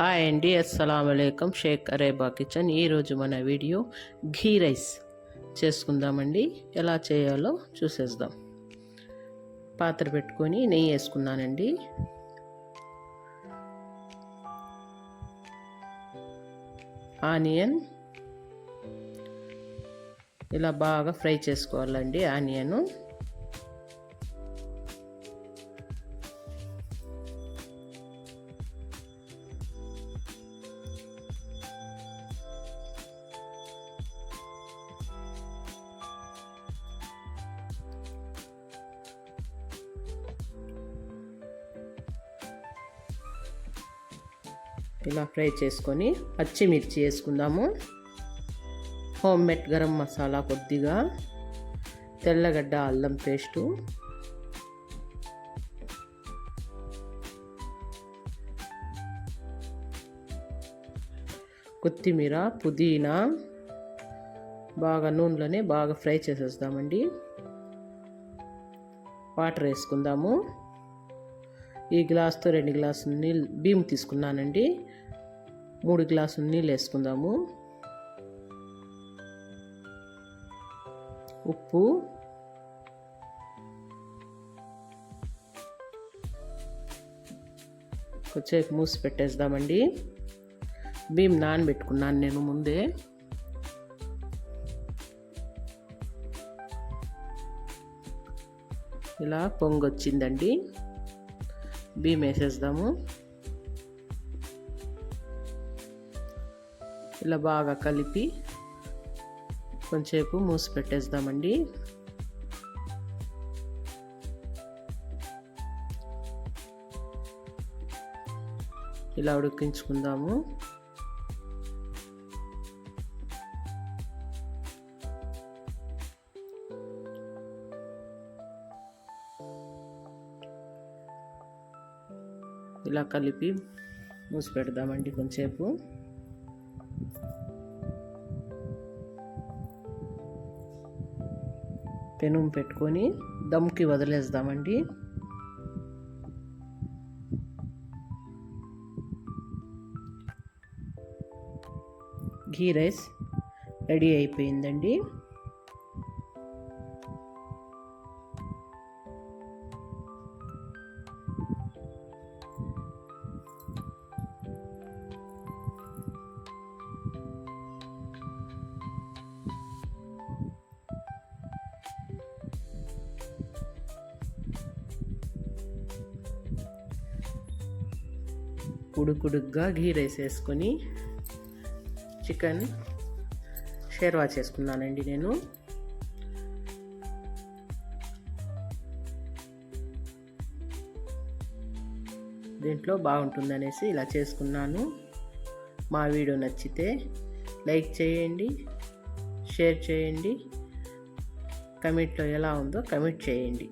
Hi అండి అస్సలం Sheikh అరేబా kitchen. ఈరోజు మన వీడియో ఘీ రైస్ చేసుకుందామండి. ఎలా చేయాలో చూసేద్దాం. పాత్ర పెట్టుకొని నెయ్యి వేసుకున్నానండి. ఆనియన్. ఇలా బాగా ఫ్రై చేసుకోవాలండి ఆనియను. ఇలా ఫ్రై చేసుకొని పచ్చిమిర్చి వేసుకుందాము. హోమ్ మేడ్ గరం మసాలా కొద్దిగా తెల్లగడ్డ అల్లం పేస్టు. కొత్తిమీర పుదీనా బాగా నూనెలోనే బాగా ఫ్రై చేసేస్తామండి. వాటర్ వేసుకుందాము. ఈ గ్లాస్తో రెండు గ్లాసులు నీళ్ళు బియ్యం తీసుకున్నానండి. మూడు గ్లాసులు నీళ్ళు వేసుకుందాము. ఉప్పు. కొద్దిసేపు మూసి పెట్టేద్దామండి. బియ్యం నానబెట్టుకున్నాను నేను ముందే. ఇలా పొంగొచ్చిందండి. బియ్యం వేసేద్దాము ఇలా బాగా కలిపి కొంచెంసేపు మూసి పెట్టేద్దామండి. ఇలా ఉడికించుకుందాము. ఇలా కలిపి మూసి పెడదామండి కొంచెంసేపు. పెనుం పెట్టుకొని దమ్కి వదిలేద్దామండి. ఘీ రైస్ రెడీ అయిపోయిందండి. ఉడుకుడుగ్గా ఘీ రైస్ వేసుకొని చికెన్ షేర్వా చేసుకున్నానండి నేను. దీంట్లో బాగుంటుందనేసి ఇలా చేసుకున్నాను. మా వీడియో నచ్చితే లైక్ చేయండి షేర్ చేయండి. కమెంట్లో ఎలా ఉందో కమెంట్ చేయండి.